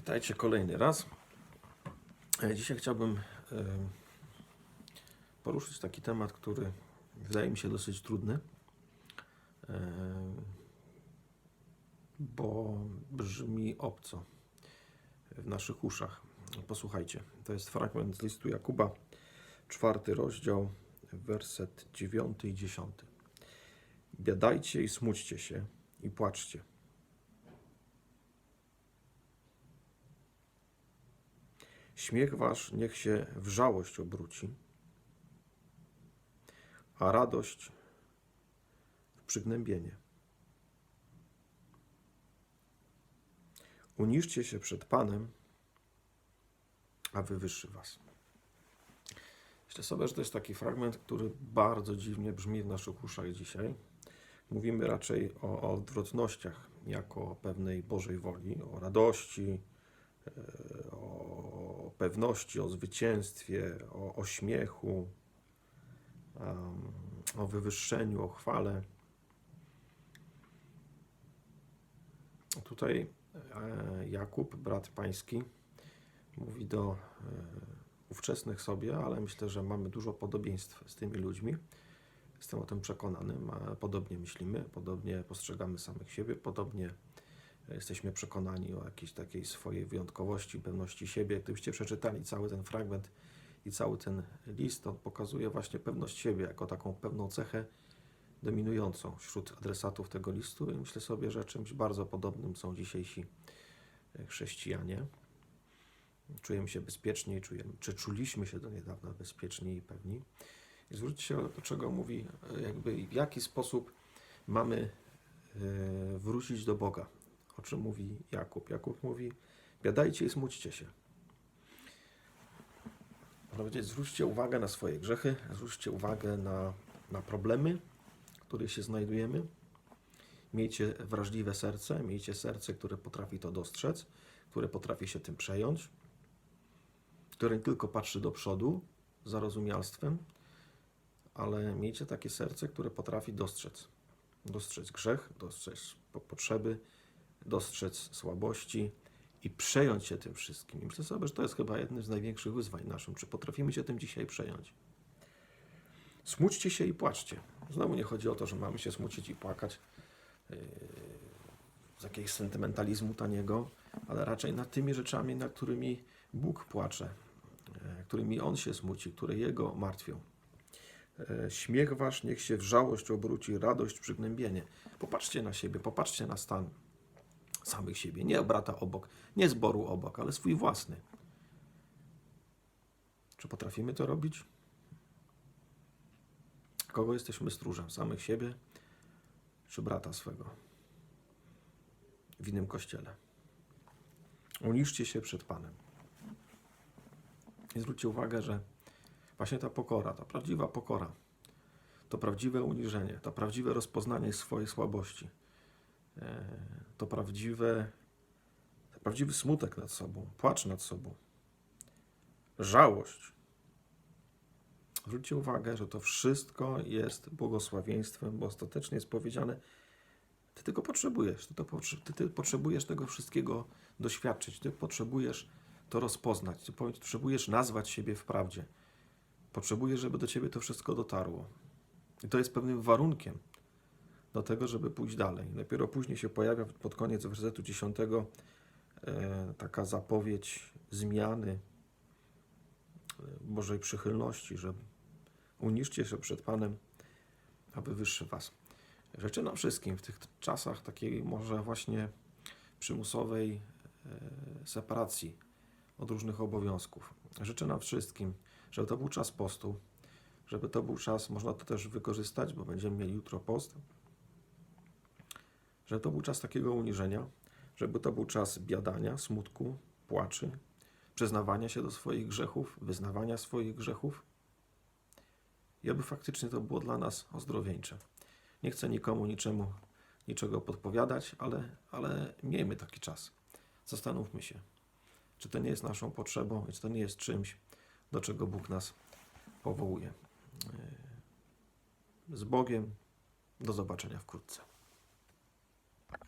Witajcie kolejny raz. E, Dzisiaj chciałbym poruszyć taki temat, który wydaje mi się dosyć trudny, bo brzmi obco w naszych uszach. Posłuchajcie, to jest fragment z listu Jakuba, czwarty rozdział, werset dziewiąty i dziesiąty. Biadajcie i smućcie się i płaczcie. Śmiech wasz niech się w żałość obróci, a radość w przygnębienie. Uniżcie się przed Panem, a wywyższy was. Myślę sobie, że to jest taki fragment, który bardzo dziwnie brzmi w naszych uszach dzisiaj. Mówimy raczej o, odwrotnościach, jako pewnej Bożej woli, o radości, e, o pewności, o zwycięstwie, o, o śmiechu, em, o wywyższeniu, o chwale. Tutaj e, Jakub, brat pański, mówi do e, ówczesnych sobie, ale myślę, że mamy dużo podobieństw z tymi ludźmi. Jestem o tym przekonanym. a Podobnie myślimy, podobnie postrzegamy samych siebie, podobnie jesteśmy przekonani o jakiejś takiej swojej wyjątkowości, pewności siebie. Gdybyście przeczytali cały ten fragment i cały ten list, on pokazuje właśnie pewność siebie jako taką pewną cechę dominującą wśród adresatów tego listu i myślę sobie, że czymś bardzo podobnym są dzisiejsi chrześcijanie. Czujemy się bezpieczniej, czujemy, czy czuliśmy się do niedawna bezpieczniej i pewni. I zwróćcie się do czego mówi, e, jakby w jaki sposób mamy e, wrócić do Boga. O czym mówi Jakub? Jakub mówi, biadajcie i smućcie się. Można powiedzieć, zwróćcie uwagę na swoje grzechy, zwróćcie uwagę na, na problemy, w których się znajdujemy. Miejcie wrażliwe serce, miejcie serce, które potrafi to dostrzec, które potrafi się tym przejąć, które nie tylko patrzy do przodu z zarozumialstwem, ale miejcie takie serce, które potrafi dostrzec. Dostrzec grzech, dostrzec po- potrzeby, dostrzec słabości i przejąć się tym wszystkim. I myślę sobie, że to jest chyba jednym z największych wyzwań naszym. Czy potrafimy się tym dzisiaj przejąć? Smućcie się i płaczcie. Znowu nie chodzi o to, że mamy się smucić i płakać yy, z jakiegoś sentymentalizmu taniego, ale raczej nad tymi rzeczami, nad którymi Bóg płacze, yy, którymi On się smuci, które Jego martwią. E, Śmiech wasz niech się w żałość obróci, radość przygnębienie. Popatrzcie na siebie, popatrzcie na stan samych siebie. Nie brata obok, nie zboru obok, ale swój własny. Czy potrafimy to robić? Kogo jesteśmy stróżem? Samych siebie czy brata swego? W innym kościele. Uniszcie się przed Panem. I zwróćcie uwagę, że Właśnie ta pokora, ta prawdziwa pokora, to prawdziwe uniżenie, to prawdziwe rozpoznanie swojej słabości, to prawdziwe, prawdziwy smutek nad sobą, płacz nad sobą, żałość. Zwróćcie uwagę, że to wszystko jest błogosławieństwem, bo ostatecznie jest powiedziane, ty tylko potrzebujesz, ty, to potrze- ty, ty potrzebujesz tego wszystkiego doświadczyć, ty potrzebujesz to rozpoznać, ty potrzebujesz nazwać siebie w prawdzie. Potrzebujesz, żeby do ciebie to wszystko dotarło. I to jest pewnym warunkiem do tego, żeby pójść dalej. Dopiero później się pojawia pod koniec wersetu 10 e, taka zapowiedź zmiany e, Bożej przychylności, że uniszcie się przed Panem, aby wyższy was. Życzę nam wszystkim w tych czasach takiej może właśnie przymusowej e, separacji od różnych obowiązków. Życzę nam wszystkim, żeby to był czas postu, żeby to był czas, można to też wykorzystać, bo będziemy mieli jutro post, żeby to był czas takiego uniżenia, żeby to był czas biadania, smutku, płaczy, przyznawania się do swoich grzechów, wyznawania swoich grzechów i aby faktycznie to było dla nas ozdrowieńcze. Nie chcę nikomu niczemu, niczego podpowiadać, ale, ale miejmy taki czas. Zastanówmy się, czy to nie jest naszą potrzebą, czy to nie jest czymś, do czego Bóg nas powołuje. Z Bogiem. Do zobaczenia wkrótce.